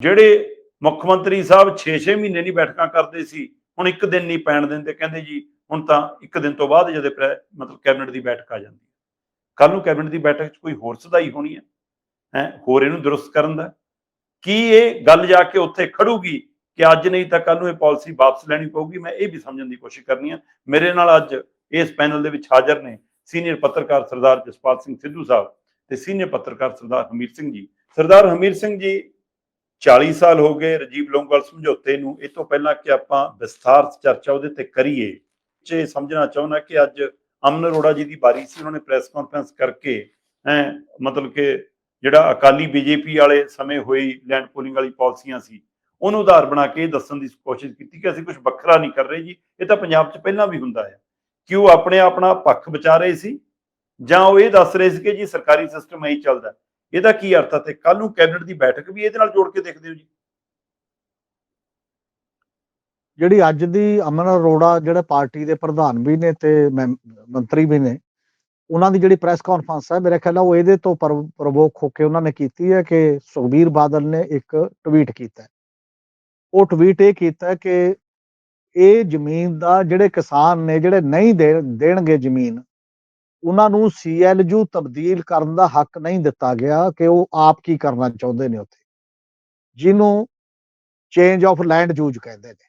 ਜਿਹੜੇ ਮੁੱਖ ਮੰਤਰੀ ਸਾਹਿਬ 6-6 ਮਹੀਨੇ ਨਹੀਂ ਬੈਠਕਾਂ ਕਰਦੇ ਸੀ, ਹੁਣ ਇੱਕ ਦਿਨ ਨਹੀਂ ਪੈਣ ਦਿੰਦੇ, ਕਹਿੰਦੇ ਜੀ, ਹੁਣ ਤਾਂ ਇੱਕ ਦਿਨ ਤੋਂ ਬਾਅਦ ਜਦੋਂ ਪ੍ਰੈ- ਮਤਲਬ ਕੈਬਨਿਟ ਦੀ ਬੈਠਕ ਆ ਜਾਂਦੀ ਹੈ। ਕੱਲ ਨੂੰ ਕੈਬਨਿਟ ਦੀ ਬੈਠਕ 'ਚ ਕੋਈ ਹੋਰ ਸਦਾਈ ਹੋਣੀ ਹੈ ਹੈ, ਹੋਰ ਇਹਨੂੰ ਦਰੁਸਤ ਕਰਨ ਦਾ। ਕੀ ਇਹ ਗੱਲ ਜਾ ਕੇ ਉੱਥੇ ਖੜੂਗੀ ਕਿ ਅੱਜ ਨਹੀਂ ਤਾਂ ਕੱਲ ਨੂੰ ਇਹ ਪਾਲਿਸੀ ਵਾਪਸ ਲੈਣੀ ਪਊਗੀ? ਮੈਂ ਇਹ ਵੀ ਸਮਝਣ ਦੀ ਕੋਸ਼ਿਸ਼ ਕਰਨੀ ਹੈ ਮੇਰੇ ਨਾਲ ਅੱਜ ਇਸ ਪੈਨਲ ਦੇ ਵਿੱਚ ਹਾਜ਼ਰ ਨੇ ਸੀਨੀਅਰ ਪੱਤਰਕਾਰ ਸਰਦਾਰ ਜਸਪਾਲ ਸਿੰਘ ਸਿੱਧੂ ਸਾਹਿਬ ਤੇ ਸੀਨੀਅਰ ਪੱਤਰਕਾਰ ਸਰਦਾਰ ਹਮੀਰ ਸਿੰਘ ਜੀ। ਸਰਦਾਰ ਹਮੀਰ ਸਿੰਘ ਜੀ 40 ਸਾਲ ਹੋ ਗਏ ਰਜੀਵ ਲੋਂਗੋਵਾਲ ਸਮਝੌਤੇ ਨੂੰ। ਇਹ ਤੋਂ ਪਹਿਲਾਂ ਕਿ ਆਪਾਂ ਵਿਸਥਾਰ ਚਰਚਾ ਉਹਦੇ ਤੇ ਕਰੀਏ। ਚ ਸਮਝਣਾ ਚਾਹੁੰਦਾ ਕਿ ਅੱਜ ਅਮਨ ਅਰੋੜਾ ਜੀ ਦੀ ਵਾਰੀ ਸੀ, ਉਹਨਾਂ ਨੇ ਪ੍ਰੈਸ ਕਾਨਫਰੰਸ ਕਰਕੇ, ਹੈ, ਮਤਲਬ ਕਿ ਜਿਹੜਾ ਅਕਾਲੀ ਬੀਜੇਪੀ ਵਾਲੇ ਸਮੇਂ ਹੋਈ ਲੈਂਡ ਪੂਲਿੰਗ ਵਾਲੀ ਪਾਲਿਸੀਆਂ ਸੀ, ਉਹਨੂੰ ਉਧਾਰ ਬਣਾ ਕੇ ਇਹ ਦੱਸਣ ਦੀ ਕੋਸ਼ਿਸ਼ ਕੀਤੀ ਕਿ ਅਸੀਂ ਕੁਝ ਵੱਖਰਾ ਨਹੀਂ ਕਰ ਰਹੇ ਜੀ। ਇਹ ਤਾਂ ਪੰਜਾਬ 'ਚ ਪਹਿਲਾਂ ਵੀ ਹੁੰਦਾ ਹੈ। ਕਿ ਉਹ ਆਪਣੇ ਆਪਣਾ ਪੱਖ ਬਚਾ ਰਹੇ ਸੀ ਜਾਂ ਉਹ ਇਹ ਦੱਸ ਰਹੇ ਸੀ ਕਿ ਜੀ ਸਰਕਾਰੀ ਸਿਸਟਮ ਐਂ ਚੱਲਦਾ। ਇਹਦਾ ਕੀ ਅਰਥ ਹੈ ਤੇ ਕੱਲ ਨੂੰ ਕੈਬਨਿਟ ਦੀ ਬੈਠਕ ਵੀ ਇਹਦੇ ਨਾਲ ਜੋੜ ਕੇ ਦੇਖਦੇ ਹੋ ਜੀ? ਜਿਹੜੀ ਅੱਜ ਦੀ ਅਮਨ ਅਰੋੜਾ ਜਿਹੜੇ ਪਾਰਟੀ ਦੇ ਪ੍ਰਧਾਨ ਵੀ ਨੇ ਤੇ ਮੰਤਰੀ ਵੀ ਨੇ, ਉਹਨਾਂ ਦੀ ਜਿਹੜੀ ਪ੍ਰੈਸ ਕਾਨਫਰੰਸ ਹੈ, ਮੇਰੇ ਖਿਆਲ ਉਹ ਇਹਦੇ ਤੋਂ ਪਰ- ਪ੍ਰਵੋਕ ਹੋ ਕੇ ਉਹਨਾਂ ਨੇ ਕੀਤੀ ਹੈ ਕਿ ਸੁਖਬੀਰ ਬਾਦਲ ਨੇ ਇੱਕ ਟਵੀਟ ਕੀਤਾ ਉਹ ਟਵੀਟ ਇਹ ਕੀਤਾ ਕਿ ਇਹ ਜ਼ਮੀਨ ਦਾ ਜਿਹੜੇ ਕਿਸਾਨ ਨੇ, ਜਿਹੜੇ ਨਹੀਂ ਦੇ- ਦੇਣਗੇ ਜ਼ਮੀਨ ਉਹਨਾਂ ਨੂੰ ਸੀਐਲਯੂ ਤਬਦੀਲ ਕਰਨ ਦਾ ਹੱਕ ਨਹੀਂ ਦਿੱਤਾ ਗਿਆ ਕਿ ਉਹ ਆਪ ਕੀ ਕਰਨਾ ਚਾਹੁੰਦੇ ਨੇ ਉੱਥੇ। ਜਿਹਨੂੰ ਚੇਂਜ ਆਫ ਲੈਂਡ ਯੂਜ਼ ਕਹਿੰਦੇ ਨੇ।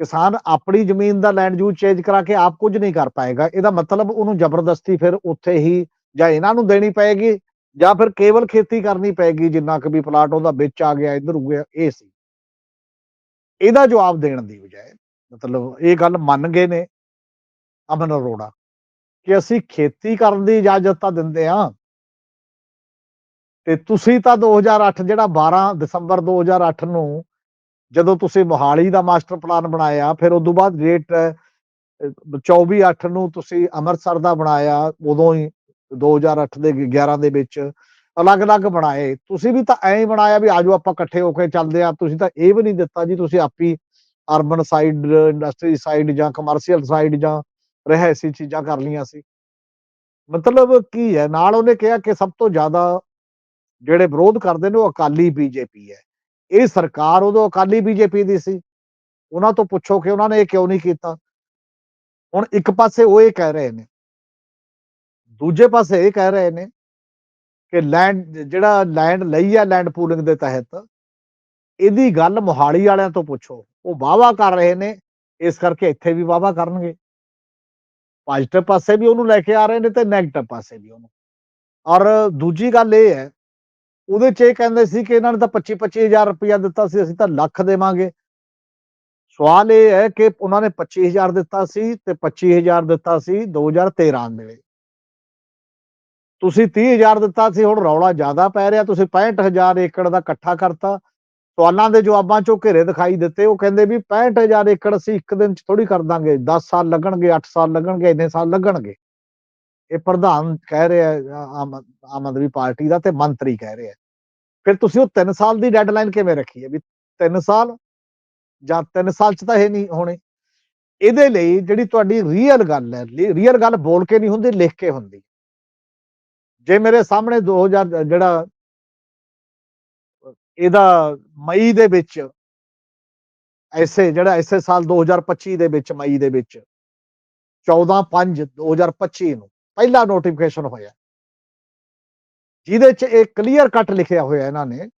ਕਿਸਾਨ ਆਪਣੀ ਜ਼ਮੀਨ ਦਾ ਲੈਂਡ ਯੂਜ਼ ਚੇਂਜ ਕਰਾ ਕੇ ਆਪ ਕੁਝ ਨਹੀਂ ਕਰ ਪਾਏਗਾ। ਇਹਦਾ ਮਤਲਬ ਉਹਨੂੰ ਜ਼ਬਰਦਸਤੀ ਫਿਰ ਉੱਥੇ ਹੀ ਜਾਂ ਇਹਨਾਂ ਨੂੰ ਦੇਣੀ ਪਏਗੀ ਜਾਂ ਫਿਰ ਕੇਵਲ ਖੇਤੀ ਕਰਨੀ ਪਏਗੀ, ਜਿੰਨਾ ਕਿ ਵੀ ਪਲਾਟ ਉਹਦਾ ਵਿੱਚ ਆ ਗਿਆ, ਇੱਧਰ ਹੋ ਗਿਆ, ਇਹ ਸੀ। ਇਹਦਾ ਜਵਾਬ ਦੇਣ ਦੀ ਬਜਾਏ ਮਤਲਬ ਇਹ ਗੱਲ ਮੰਨ ਗਏ ਨੇ ਅਮਨ ਅਰੋੜਾ। ਕਿ ਅਸੀਂ ਖੇਤੀ ਕਰਨ ਦੀ ਇਜਾਜ਼ਤ ਤਾਂ ਦਿੰਦੇ ਆ ਤੇ ਤੁਸੀਂ ਤਾਂ 2008 ਜਿਹੜਾ 12 ਦਸੰਬਰ 2008 ਨੂੰ ਜਦੋਂ ਤੁਸੀਂ ਮੋਹਾਲੀ ਦਾ ਮਾਸਟਰ ਪਲਾਨ ਬਣਾਇਆ, ਫਿਰ ਉਸ ਤੋਂ ਬਾਅਦ ਡੇਟ 24 8 ਨੂੰ ਤੁਸੀਂ ਅੰਮ੍ਰਿਤਸਰ ਦਾ ਬਣਾਇਆ, ਉਦੋਂ ਹੀ 2008 ਦੇ 11 ਦੇ ਵਿੱਚ ਅਲੱਗ-ਅਲੱਗ ਬਣਾਏ। ਤੁਸੀਂ ਵੀ ਤਾਂ ਐਂ ਹੀ ਬਣਾਇਆ ਵੀ ਆਜੋ ਆਪਾਂ ਇਕੱਠੇ ਹੋ ਕੇ ਚੱਲਦੇ ਆ ਤੁਸੀਂ ਤਾਂ ਇਹ ਵੀ ਨਹੀਂ ਦਿੱਤਾ ਜੀ, ਤੁਸੀਂ ਆਪੀ ਅਰਬਨ ਸਾਈਡ, ਇੰਡਸਟਰੀ ਸਾਈਡ ਜਾਂ ਕਮਰਸ਼ੀਅਲ ਸਾਈਡ ਜਾਂ ਰਹਿਸੀ ਚੀਜ਼ਾਂ ਕਰ ਲੀਆਂ ਸੀ। ਮਤਲਬ ਕੀ ਹੈ, ਨਾਲ ਉਹਨੇ ਕਿਹਾ ਕਿ ਸਭ ਤੋਂ ਜ਼ਿਆਦਾ ਜਿਹੜੇ ਵਿਰੋਧ ਕਰਦੇ ਨੇ ਉਹ ਅਕਾਲੀ ਬੀਜੇਪੀ ਹੈ। ਇਹ ਸਰਕਾਰ ਉਦੋਂ ਅਕਾਲੀ ਬੀਜੇਪੀ ਦੀ ਸੀ। ਉਹਨਾਂ ਤੋਂ ਪੁੱਛੋ ਕਿ ਉਹਨਾਂ ਨੇ ਇਹ ਕਿਉਂ ਨਹੀਂ ਕੀਤਾ। ਹੁਣ ਇੱਕ ਪਾਸੇ ਉਹ ਇਹ ਕਹਿ ਰਹੇ ਨੇ, ਦੂਜੇ ਪਾਸੇ ਇਹ ਕਹਿ ਰਹੇ ਨੇ ਕਿ ਲੈਂਡ, ਜਿਹੜਾ ਲੈਂਡ ਲਈ ਹੈ ਲੈਂਡ ਪੂਲਿੰਗ ਦੇ ਤਹਿਤ, ਇਹਦੀ ਗੱਲ ਮੋਹਾਲੀ ਵਾਲਿਆਂ ਤੋਂ ਪੁੱਛੋ। ਉਹ ਵਾਵਾ ਕਰ ਰਹੇ ਨੇ, ਇਸ ਕਰਕੇ ਇੱਥੇ ਵੀ ਵਾਵਾ ਕਰਨਗੇ। ਪੋਜ਼ਿਟਿਵ ਪਾਸੇ ਵੀ ਉਹਨੂੰ ਲੈ ਕੇ ਆ ਰਹੇ ਨੇ ਤੇ ਨੈਗੇਟਿਵ ਪਾਸੇ ਵੀ ਉਹਨੂੰ। ਔਰ ਦੂਜੀ ਗੱਲ ਇਹ ਹੈ, ਉਹਦੇ ਚ ਇਹ ਕਹਿੰਦੇ ਸੀ ਕਿ ਇਹਨਾਂ ਨੇ ਤਾਂ 25 25000 ਰੁਪਇਆ ਦਿੱਤਾ ਸੀ, ਅਸੀਂ ਤਾਂ ਲੱਖ ਦੇਵਾਂਗੇ। ਸਵਾਲ ਇਹ ਹੈ ਕਿ ਉਹਨਾਂ ਨੇ 25000 ਦਿੱਤਾ ਸੀ ਤੇ 25000 ਦਿੱਤਾ ਸੀ 2013 ਦੇ ਵੇਲੇ ਤੁਸੀਂ 30000 ਦਿੱਤਾ ਸੀ, ਹੁਣ ਰੌਲਾ ਜ਼ਿਆਦਾ ਪੈ ਰਿਹਾ, ਤੁਸੀਂ 65000 ਏਕੜ ਦਾ ਇਕੱਠਾ ਕਰਤਾ ਸਵਾਲਾਂ ਦੇ ਜਵਾਬਾਂ ਚੋਂ ਘੇਰੇ ਦਿਖਾਈ ਦਿੱਤੇ। ਉਹ ਕਹਿੰਦੇ ਵੀ 65000 ਏਕੜ ਅਸੀਂ ਇੱਕ ਦਿਨ ਚ ਥੋੜੀ ਕਰ ਦਾਂਗੇ। 10 ਸਾਲ ਲੱਗਣਗੇ 8 ਸਾਲ ਲੱਗਣਗੇ, ਇੰਨੇ ਸਾਲ ਲੱਗਣਗੇ। ਇਹ ਪ੍ਰਧਾਨ ਕਹਿ ਰਿਹਾ ਆਮ ਆਦਮੀ ਪਾਰਟੀ ਦਾ ਤੇ ਮੰਤਰੀ ਕਹਿ ਰਿਹਾ ਫਿਰ ਤੁਸੀਂ ਉਹ 3 ਸਾਲ ਦੀ ਡੈਡਲਾਈਨ ਕਿਵੇਂ ਰੱਖੀ ਹੈ? ਵੀ 3 ਸਾਲ ਜਾਂ 3 ਸਾਲ ਚ ਤਾਂ ਇਹ ਨਹੀਂ ਹੋਣੇ। ਇਹਦੇ ਲਈ ਜਿਹੜੀ ਤੁਹਾਡੀ ਰੀਅਲ ਗੱਲ ਹੈ ਰੀਅਲ ਗੱਲ ਬੋਲ ਕੇ ਨਹੀਂ ਹੁੰਦੀ, ਲਿਖ ਕੇ ਹੁੰਦੀ। ਜੇ ਮੇਰੇ ਸਾਹਮਣੇ 2000 ਜਿਹੜਾ ਇਹਦਾ ਮਈ ਦੇ ਵਿੱਚ, ਐਸੇ ਜਿਹੜਾ ਐਸੇ ਸਾਲ 2025 ਦੇ ਵਿੱਚ ਮਈ ਦੇ ਵਿੱਚ 14 5 2025 ਨੂੰ ਪਹਿਲਾ ਨੋਟੀਫਿਕੇਸ਼ਨ ਹੋਇਆ। ਜਿਹਦੇ ਚ ਇਹ ਕਲੀਅਰ ਕੱਟ ਲਿਖਿਆ ਹੋਇਆ ਇਹਨਾਂ ਨੇ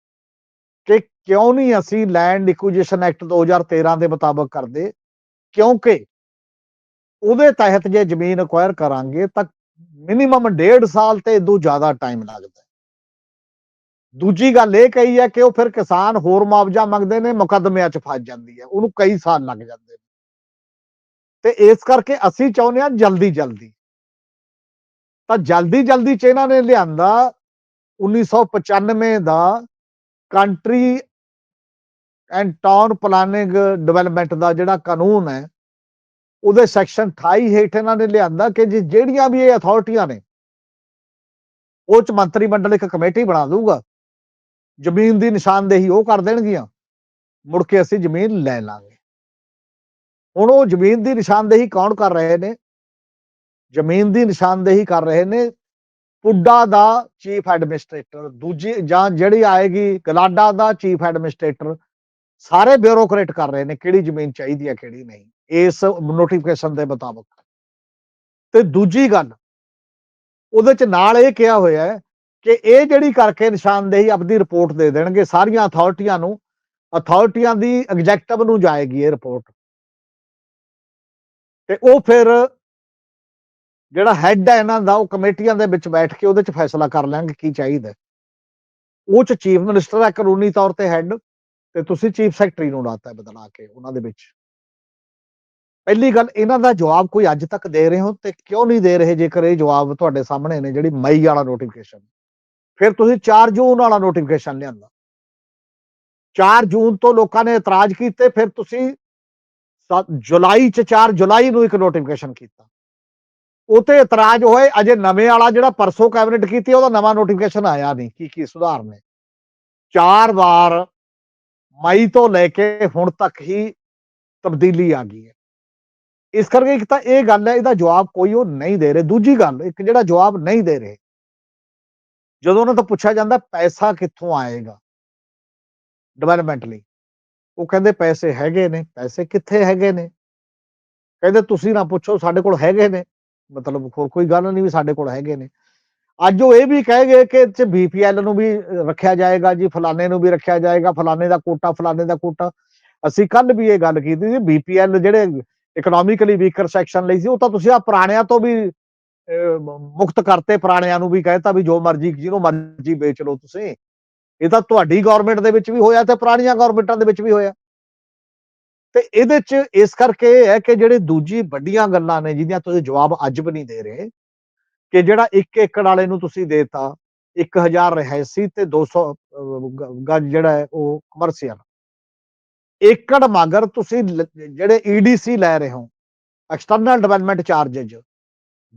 ਕਿ ਕਿਉਂ ਨਹੀਂ ਅਸੀਂ ਲੈਂਡ ਇਕੁਜੀਸ਼ਨ ਐਕਟ 2013 ਦੇ ਮੁਤਾਬਕ ਕਰਦੇ, ਕਿਉਂਕਿ ਉਹਦੇ ਤਹਿਤ ਜੇ ਜ਼ਮੀਨ ਅਕਵਾਇਰ ਕਰਾਂਗੇ ਤਾਂ ਮਿਨੀਮਮ 1.5 ਸਾਲ ਤੇ ਇਦੋਂ ਜ਼ਿਆਦਾ ਟਾਈਮ ਲੱਗਦਾ। ਦੂਜੀ ਗੱਲ ਇਹ ਕਹੀ ਹੈ ਕਿ ਉਹ ਫਿਰ ਕਿਸਾਨ ਹੋਰ ਮੁਆਵਜ਼ਾ ਮੰਗਦੇ ਨੇ, ਮੁਕੱਦਮਿਆਂ 'ਚ ਫਸ ਜਾਂਦੀ ਹੈ। ਉਹਨੂੰ ਕਈ ਸਾਲ ਲੱਗ ਜਾਂਦੇ ਨੇ। ਤੇ ਇਸ ਕਰਕੇ ਅਸੀਂ ਚਾਹੁੰਦੇ ਹਾਂ ਜਲਦੀ ਜਲਦੀ। ਤਾਂ ਜਲਦੀ ਜਲਦੀ ਚ ਇਹਨਾਂ ਨੇ ਲਿਆਂਦਾ 1995 ਦਾ country and town planning development ਦਾ ਜਿਹੜਾ ਕਾਨੂੰਨ ਹੈ, ਉਹਦੇ ਸੈਕਸ਼ਨ 28 ਹੇਠ ਇਹਨਾਂ ਨੇ ਲਿਆਂਦਾ ਕਿ ਜੀ ਜਿਹੜੀਆਂ ਵੀ ਇਹ ਅਥਾਰਟੀਆਂ ਨੇ, ਉਹ ਚ ਮੰਤਰੀ ਮੰਡਲ ਇੱਕ ਕਮੇਟੀ ਬਣਾ ਦਊਗਾ। ਜ਼ਮੀਨ ਦੀ ਨਿਸ਼ਾਨਦੇਹੀ ਉਹ ਕਰ ਦੇਣਗੀਆਂ। ਮੁੜ ਕੇ ਅਸੀਂ ਜ਼ਮੀਨ ਲੈ ਲਾਂਗੇ। ਹੁਣ ਉਹ ਜ਼ਮੀਨ ਦੀ ਨਿਸ਼ਾਨਦੇਹੀ ਕੌਣ ਕਰ ਰਹੇ ਨੇ? ਜ਼ਮੀਨ ਦੀ ਨਿਸ਼ਾਨਦੇਹੀ ਕਰ ਰਹੇ ਨੇ ਪੁੱਡਾ ਦਾ ਚੀਫ ਐਡਮਿਨਿਸਟ੍ਰੇਟਰ, ਦੂਜੀ ਜਾਂ ਜਿਹੜੀ ਆਏਗੀ ਗਲਾਡਾ ਦਾ ਚੀਫ ਐਡਮਿਨਿਸਟ੍ਰੇਟਰ, ਸਾਰੇ ਬਿਊਰੋਕਰੇਟ ਕਰ ਰਹੇ ਨੇ ਕਿਹੜੀ ਜ਼ਮੀਨ ਚਾਹੀਦੀ ਹੈ, ਕਿਹੜੀ ਨਹੀਂ। ਇਸ ਨੋਟੀਫਿਕੇਸ਼ਨ ਦੇ ਮੁਤਾਬਕ। ਤੇ ਦੂਜੀ ਗੱਲ, ਉਹਦੇ ਚ ਨਾਲ ਇਹ ਕਿਹਾ ਹੋਇਆ ਹੈ ਕਿ ਇਹ ਜਿਹੜੀ ਕਰਕੇ ਨਿਸ਼ਾਨਦੇਹੀ ਆਪਣੀ ਰਿਪੋਰਟ ਦੇ ਦੇਣਗੇ, ਸਾਰੀਆਂ ਅਥਾਰਟੀਆਂ ਨੂੰ ਅਥਾਰਟੀਆਂ ਦੀ ਐਗਜ਼ੈਕਟਿਵ ਨੂੰ ਜਾਏਗੀ ਇਹ ਰਿਪੋਰਟ। ਤੇ ਉਹ ਫਿਰ ਜਿਹੜਾ ਹੈੱਡ ਹੈ ਇਹਨਾਂ ਦਾ, ਉਹ ਕਮੇਟੀਆਂ ਦੇ ਵਿੱਚ ਬੈਠ ਕੇ ਉਹਦੇ ਚ ਫੈਸਲਾ ਕਰ ਲੈਣਗੇ ਕੀ ਚਾਹੀਦਾ ਉਹ ਚ ਚੀਫ ਮਿਨਿਸਟਰ ਹੈ ਕਾਨੂੰਨੀ ਤੌਰ ਤੇ ਹੈੱਡ ਤੇ ਤੁਸੀਂ ਚੀਫ ਸੈਕਟਰੀ ਨੂੰ ਲਾਤਾ ਬਦਲਾ ਕੇ ਉਹਨਾਂ ਦੇ ਵਿੱਚ। ਪਹਿਲੀ ਗੱਲ, ਇਹਨਾਂ ਦਾ ਜਵਾਬ ਕੋਈ ਅੱਜ ਤੱਕ ਦੇ ਰਹੇ ਹੋ ਤੇ ਕਿਉਂ ਨਹੀਂ ਦੇ ਰਹੇ, ਜੇਕਰ ਇਹ ਜਵਾਬ ਤੁਹਾਡੇ ਸਾਹਮਣੇ ਨੇ, ਜਿਹੜੀ ਮਈ ਵਾਲਾ ਨੋਟੀਫਿਕੇਸ਼ਨ ਫਿਰ ਤੁਸੀਂ 4 ਜੂਨ ਵਾਲਾ ਨੋਟੀਫਿਕੇਸ਼ਨ ਲਿਆਂਦਾ। 4 ਜੂਨ ਤੋਂ ਲੋਕਾਂ ਨੇ ਇਤਰਾਜ਼ ਕੀਤੇ, ਫਿਰ ਤੁਸੀਂ ਸੱਤ- ਜੁਲਾਈ ਚ 4 ਜੁਲਾਈ ਨੂੰ ਇੱਕ ਨੋਟੀਫਿਕੇਸ਼ਨ ਕੀਤਾ। ਉਤੇ ਇਤਰਾਜ਼ ਹੋਏ, ਅਜੇ ਨਵੇਂ ਵਾਲਾ ਜਿਹੜਾ ਪਰਸੋਂ ਕੈਬਨਿਟ ਕੀਤੀ, ਉਹਦਾ ਨਵਾਂ ਨੋਟੀਫਿਕੇਸ਼ਨ ਆਇਆ ਨਹੀਂ, ਕੀ ਕੀ ਸੁਧਾਰ ਨੇ। ਚਾਰ ਵਾਰ ਮਈ ਤੋਂ ਲੈ ਕੇ ਹੁਣ ਤੱਕ ਹੀ ਤਬਦੀਲੀ ਆ ਗਈ ਹੈ। ਇਸ ਕਰਕੇ ਇੱਕ ਤਾਂ ਇਹ ਗੱਲ ਹੈ, ਇਹਦਾ ਜਵਾਬ ਕੋਈ ਉਹ ਨਹੀਂ ਦੇ ਰਹੇ। ਦੂਜੀ ਗੱਲ, ਇੱਕ ਜਿਹੜਾ ਜਵਾਬ ਨਹੀਂ ਦੇ ਰਹੇ ਜਦੋਂ ਉਹਨਾਂ ਤੋਂ ਪੁੱਛਿਆ ਜਾਂਦਾ, ਪੈਸਾ ਕਿੱਥੋਂ ਆਏਗਾ? ਡਿਵੈਲਪਮੈਂਟ ਲਈ। ਉਹ ਕਹਿੰਦੇ, ਪੈਸੇ ਹੈਗੇ ਨੇ। ਪੈਸੇ ਕਿੱਥੇ ਹੈਗੇ ਨੇ? ਕਹਿੰਦੇ, ਤੁਸੀਂ ਨਾ ਪੁੱਛੋ, ਸਾਡੇ ਕੋਲ ਹੈਗੇ ਨੇ। ਮਤਲਬ ਹੋਰ ਕੋਈ ਗੱਲ ਨਹੀਂ ਵੀ ਸਾਡੇ ਕੋਲ ਹੈਗੇ ਨੇ। ਅੱਜ ਉਹ ਇਹ ਵੀ ਕਹਿ ਗਏ ਕਿ ਚ ਬੀਪੀਐਲ ਨੂੰ ਵੀ ਰੱਖਿਆ ਜਾਏਗਾ ਜੀ, ਫਲਾਣੇ ਨੂੰ ਵੀ ਰੱਖਿਆ ਜਾਏਗਾ, ਫਲਾਣੇ ਦਾ ਕੋਟਾ, ਫਲਾਣੇ ਦਾ ਕੋਟਾ। ਅਸੀਂ ਕੱਲ ਵੀ ਇਹ ਗੱਲ ਕੀਤੀ ਸੀ ਬੀਪੀਐਲ ਜਿਹੜੇ ਇਕਨੋਮਿਕਲੀ ਵੀਕਰ ਸੈਕਸ਼ਨ ਲਈ ਸੀ, ਉਹ ਤਾਂ ਤੁਸੀਂ ਆ ਪੁਰਾਣਿਆਂ ਤੋਂ ਵੀ ਮੁਕਤ ਕਰਤੇ ਪੁਰਾਣਿਆਂ ਨੂੰ ਵੀ ਕਹਿਤਾ ਵੀ ਜੋ ਮਰਜ਼ੀ ਜਿਹਨੂੰ ਮਰਜ਼ੀ ਵੇਚ ਲਓ ਤੁਸੀਂ। ਇਹ ਤਾਂ ਤੁਹਾਡੀ ਗਵਰਨਮੈਂਟ ਦੇ ਵਿੱਚ ਵੀ ਹੋਇਆ ਤੇ ਪੁਰਾਣੀਆਂ ਗਵਰਨਮੈਂਟਾਂ ਦੇ ਵਿੱਚ ਵੀ ਹੋਇਆ। ਤੇ ਇਹਦੇ ਚ ਇਸ ਕਰਕੇ ਇਹ ਹੈ ਕਿ ਜਿਹੜੇ ਦੂਜੀ ਵੱਡੀਆਂ ਗੱਲਾਂ ਨੇ ਜਿਹਦੀਆਂ ਤੁਸੀਂ ਜਵਾਬ ਅੱਜ ਵੀ ਨਹੀਂ ਦੇ ਰਹੇ ਕਿ ਜਿਹੜਾ 1 ਏਕੜ ਵਾਲੇ ਨੂੰ ਤੁਸੀਂ ਦੇਤਾ 1000 ਰਹਿਸੀ ਤੇ 200 ਅਹ, ਗਜ ਜਿਹੜਾ ਹੈ ਉਹ ਕਮਰਸ਼ੀਅਲ ਏਕੜ ਮਗਰ ਤੁਸੀਂ ਲ- ਜਿਹੜੇ ਈਡੀਸੀ ਲੈ ਰਹੇ ਹੋ ਐਕਸਟਰਨਲ ਡਿਵੈਲਪਮੈਂਟ ਚਾਰजेज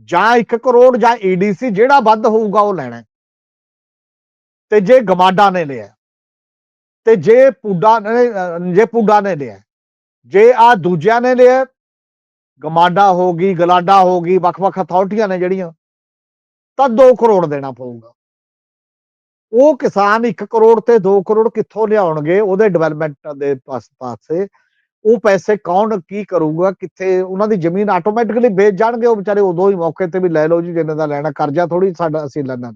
ਜਾਂ 1 ਕਰੋੜ ਜਾਂ ਈਡੀਸੀ ਜਿਹੜਾ ਵੱਧ ਹੋਊਗਾ ਉਹ ਲੈਣਾ ਤੇ ਜੇ ਗਮਾਡਾ ਨੇ ਲਿਆ ਤੇ ਜੇ ਪੁੱਡਾ ਨੇ ਜੇ ਪੁੱਡਾ ਨੇ ਲਿਆ ਜੇ ਆ ਦੂਜਿਆਂ ਨੇ ਲਿਆ ਗਮਾਡਾ ਹੋ ਗਈ, ਗਲਾਡਾ ਹੋ ਗਈ, ਵੱਖ-ਵੱਖ ਅਥਾਰਟੀਆਂ ਨੇ ਜਿਹੜੀਆਂ, ਤਾਂ 2 ਕਰੋੜ ਦੇਣਾ ਪਊਗਾ। ਉਹ ਕਿਸਾਨ 1 ਕਰੋੜ ਤੇ 2 ਕਰੋੜ ਕਿੱਥੋਂ ਲਿਆਉਣਗੇ, ਉਹਦੇ ਡਿਵੈਲਪਮੈਂਟ ਦੇ ਪਾਸ- ਪਾਸੇ ਉਹ ਪੈਸੇ ਕੌਣ ਕੀ ਕਰੂਗਾ, ਕਿੱਥੇ ਉਹਨਾਂ ਦੀ ਜ਼ਮੀਨ ਆਟੋਮੈਟਿਕਲੀ ਵੇਚ ਜਾਣਗੇ, ਉਹ ਵਿਚਾਰੇ ਉਦੋਂ ਹੀ ਮੌਕੇ ਤੇ ਵੀ ਲੈ ਲਓ ਜੀ ਜਿੰਨੇ ਦਾ ਲੈਣਾ, ਕਰਜ਼ਾ ਥੋੜੀ ਸਾਡਾ ਅਸੀਂ ਲੈਣਾ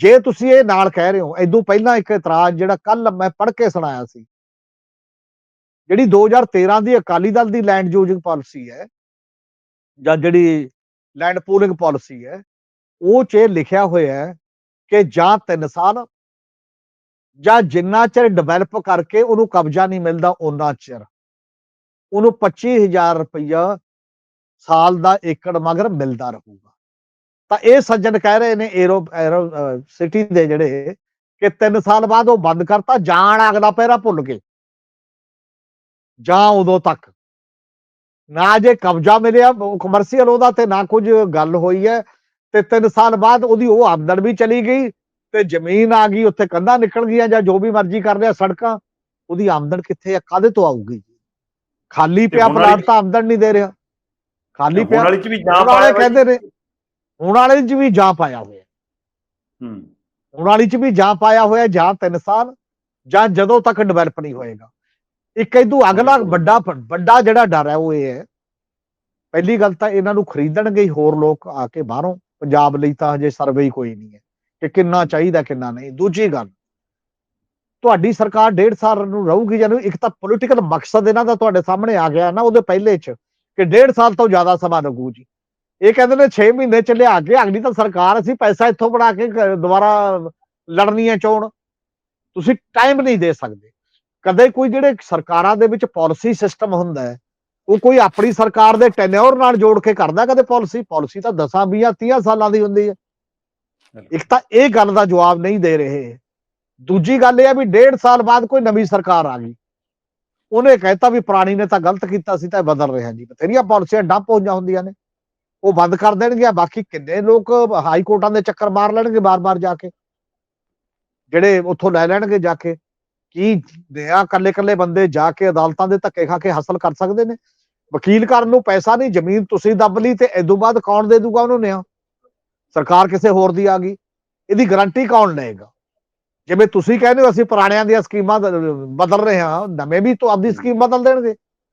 ਜੇ ਤੁਸੀਂ ਇਹ ਨਾਲ ਕਹਿ ਰਹੇ ਹੋ ਇਦੋਂ ਪਹਿਲਾਂ ਇੱਕ ਇਤਰਾਜ਼ ਜਿਹੜਾ ਕੱਲ ਮੈਂ ਪੜ੍ਹ ਕੇ ਸੁਣਾਇਆ ਸੀ। ਜਿਹੜੀ 2013 ਦੀ ਅਕਾਲੀ ਦਲ ਦੀ ਲੈਂਡ ਯੂਜ਼ਿੰਗ ਪਾਲਿਸੀ ਹੈ, ਜਾਂ ਜਿਹੜੀ ਲੈਂਡ ਪੂਲਿੰਗ ਪਾਲਿਸੀ ਹੈ, ਉਹ 'ਚ ਇਹ ਲਿਖਿਆ ਹੋਇਆ ਹੈ ਕਿ ਜਾਂ 3 ਸਾਲ ਜਾਂ ਜਿੰਨਾ ਚਿਰ ਡਿਵੈਲਪ ਕਰਕੇ ਉਹਨੂੰ ਕਬਜ਼ਾ ਨਹੀਂ ਮਿਲਦਾ ਉਹਨਾਂ ਚਿਰ। ਉਹਨੂੰ 25000 ਰੁਪਇਆ ਸਾਲ ਦਾ ਏਕੜ ਮਗਰ ਮਿਲਦਾ ਰਹੂਗਾ। ਤਾਂ ਇਹ ਸੱਜਣ ਕਹਿ ਰਹੇ ਨੇ 에ਰੋ 에ਰੋ ਸਿਟੀ ਦੇ ਜਿਹੜੇ ਕਿ 3 ਸਾਲ ਬਾਅਦ ਉਹ ਬੰਦ ਕਰਤਾ, ਜਾਣ ਅਗਲਾ ਪਹਿਰਾ ਭੁੱਲ ਕੇ ਜਾਂ ਉਦੋਂ ਤੱਕ। ਨਾ ਜੇ ਕਬਜ਼ਾ ਮਿਲਿਆ ਕਮਰਸ਼ੀਅਲ ਉਹਦਾ ਤੇ ਨਾ ਕੁਝ ਗੱਲ ਹੋਈ ਹੈ, ਤੇ 3 ਸਾਲ ਬਾਅਦ ਉਹਦੀ ਉਹ ਆਮਦਨ ਵੀ ਚਲੀ ਗਈ, ਤੇ ਜ਼ਮੀਨ ਆ ਗਈ, ਉੱਥੇ ਕੰਧਾਂ ਨਿਕਲ ਗਈਆਂ, ਜਾਂ ਜੋ ਵੀ ਮਰਜ਼ੀ ਕਰ ਰਿਹਾ ਸੜਕਾਂ, ਉਹਦੀ ਆਮਦਨ ਕਿੱਥੇ ਆ ਕਾਦੇ ਤੋਂ ਆਊਗੀ ਖਾਲੀ ਪਿਆ ਪਲਾਟ ਤਾਂ ਆਮਦਨ ਨਹੀਂ ਦੇ ਰਿਹਾ। ਖਾਲੀ ਹੁਣ ਪਿਆ ਵਾਲੀ ਚ ਵੀ ਜਾਂ ਪਾਇਆ। ਕਹਿੰਦੇ ਨੇ ਹੁਣ ਵਾਲੇ ਚ ਵੀ ਜਾਂ ਪਾਇਆ ਹੋਇਆ। ਹੂੰ। ਹੁਣ ਵਾਲੀ ਚ ਵੀ ਜਾਂ ਪਾਇਆ ਹੋਇਆ ਜਾਂ 3 ਸਾਲ ਜਾਂ ਜਦੋਂ ਤੱਕ ਡਿਵੈਲਪ ਨਹੀਂ ਹੋਏਗਾ। ਇੱਕ ਇਦੋਂ ਅਗਲਾ ਵੱਡਾ ਵੱਡਾ ਜਿਹੜਾ ਡਰ ਹੈ ਉਹ ਇਹ ਹੈ ਪਹਿਲੀ ਗੱਲ ਤਾਂ ਇਹਨਾਂ ਨੂੰ ਖਰੀਦਣਗੇ ਹੀ ਹੋਰ ਲੋਕ ਆ ਕੇ ਬਾਹਰੋਂ। ਪੰਜਾਬ ਲਈ ਤਾਂ ਹਜੇ ਸਰਵੇ ਹੀ ਕੋਈ ਨਹੀਂ ਹੈ ਕਿ ਕਿੰਨਾ ਚਾਹੀਦਾ ਕਿੰਨਾ ਨਹੀਂ। ਦੂਜੀ ਗੱਲ ਤੁਹਾਡੀ ਸਰਕਾਰ ਡੇਢ ਸਾਲ ਨੂੰ ਰਹੂਗੀ ਜਾਂ ਨਹੀਂ ਇੱਕ ਤਾਂ ਪੋਲੀਟੀਕਲ ਮਕਸਦ ਇਹਨਾਂ ਦਾ ਤੁਹਾਡੇ ਸਾਹਮਣੇ ਆ ਗਿਆ ਨਾ ਉਹਦੇ ਪਹਿਲੇ ਚ ਕਿ ਡੇਢ ਸਾਲ ਤੋਂ ਜ਼ਿਆਦਾ ਸਮਾਂ ਲੱਗੂ ਜੀ। ਇਹ ਕਹਿੰਦੇ ਨੇ 6 ਮਹੀਨੇ ਚ ਲਿਆ ਕੇ ਅਗਲੀ ਤਾਂ ਸਰਕਾਰ ਅਸੀਂ ਪੈਸਾ ਇੱਥੋਂ ਬਣਾ ਕੇ ਦੁਬਾਰਾ ਲੜਨੀ ਹੈ ਚੋਣ। ਤੁਸੀਂ ਟਾਈਮ ਨਹੀਂ ਦੇ ਸਕਦੇ। ਕਦੇ ਕੋਈ ਜਿਹੜੇ ਸਰਕਾਰਾਂ ਦੇ ਵਿੱਚ ਪਾਲਿਸੀ ਸਿਸਟਮ ਹੁੰਦਾ ਹੈ ਉਹ ਕੋਈ ਆਪਣੀ ਸਰਕਾਰ ਦੇ ਟੈਨਿਓਰ ਨਾਲ ਜੋੜ ਕੇ ਕਰਦਾ ਕਦੇ ਪਾਲਿਸੀ ਪਾਲਿਸੀ ਤਾਂ 10 20 30 ਸਾਲਾਂ ਦੀ ਹੁੰਦੀ ਹੈ। ਇੱਕ ਤਾਂ ਇਹ ਗੱਲ ਦਾ ਜਵਾਬ ਨਹੀਂ ਦੇ ਰਹੇ। ਦੂਜੀ ਗੱਲ ਇਹ ਹੈ ਵੀ ਡੇਢ ਸਾਲ ਬਾਅਦ ਕੋਈ ਨਵੀਂ ਸਰਕਾਰ ਆ ਗਈ। ਉਹਨੇ ਕਹਿਤਾ ਵੀ ਪੁਰਾਣੀ ਨੇ ਤਾਂ ਗਲਤ ਕੀਤਾ ਸੀ ਤਾਂ ਇਹ ਬਦਲ ਰਿਹਾ ਜੀ। ਬਥੇਰੀਆਂ ਪਾਲਿਸੀਆਂ ਡੰਪ ਹੋਈਆਂ ਹੁੰਦੀਆਂ ਨੇ। ਉਹ ਬੰਦ ਕਰ ਦੇਣਗੇ ਬਾਕੀ ਕਿੰਨੇ ਲੋਕ ਹਾਈ ਕੋਰਟਾਂ ਦੇ ਚੱਕਰ ਮਾਰ ਲੈਣਗੇ ਬਾਰ-ਬਾਰ ਜਾ ਕੇ। ਜਿਹੜੇ ਉੱਥੋਂ ਲੈ ਲੈਣਗੇ ਜਾ ਕੇ। ਕੀ ਨਿਆਂ ਕੱਲੇ ਕੱਲੇ ਬੰਦੇ ਜਾ ਕੇ ਅਦਾਲਤਾਂ ਦੇ ਧੱਕੇ ਖਾ ਕੇ ਹਾਸਲ ਕਰ ਸਕਦੇ ਨੇ? ਵਕੀਲ ਕਰਨ ਨੂੰ ਪੈਸਾ ਨਹੀਂ, ਜ਼ਮੀਨ ਤੁਸੀਂ ਦੱਬ ਲਈ ਤੇ ਇਦੋਂ ਬਾਅਦ ਕੌਣ ਦੇ ਦੂਗਾ ਉਹਨੂੰ ਨਿਆਂ? ਸਰਕਾਰ ਕਿਸੇ ਹੋਰ ਦੀ ਆ ਗਈ। ਇਹਦੀ ਗਾਰੰਟੀ ਕੌਣ ਲਏਗਾ? ਜਿਵੇਂ ਤੁਸੀਂ ਕਹਿੰਦੇ ਹੋ ਅਸੀਂ ਪੁਰਾਣਿਆਂ ਦੀਆਂ ਸਕੀਮਾਂ ਬਦਲ ਰਹੇ ਹਾਂ, ਨਵੇਂ ਵੀ ਤਾਂ ਆਪਦੀ ਸਕੀਮ ਬਦਲ ਦੇਣਗੇ।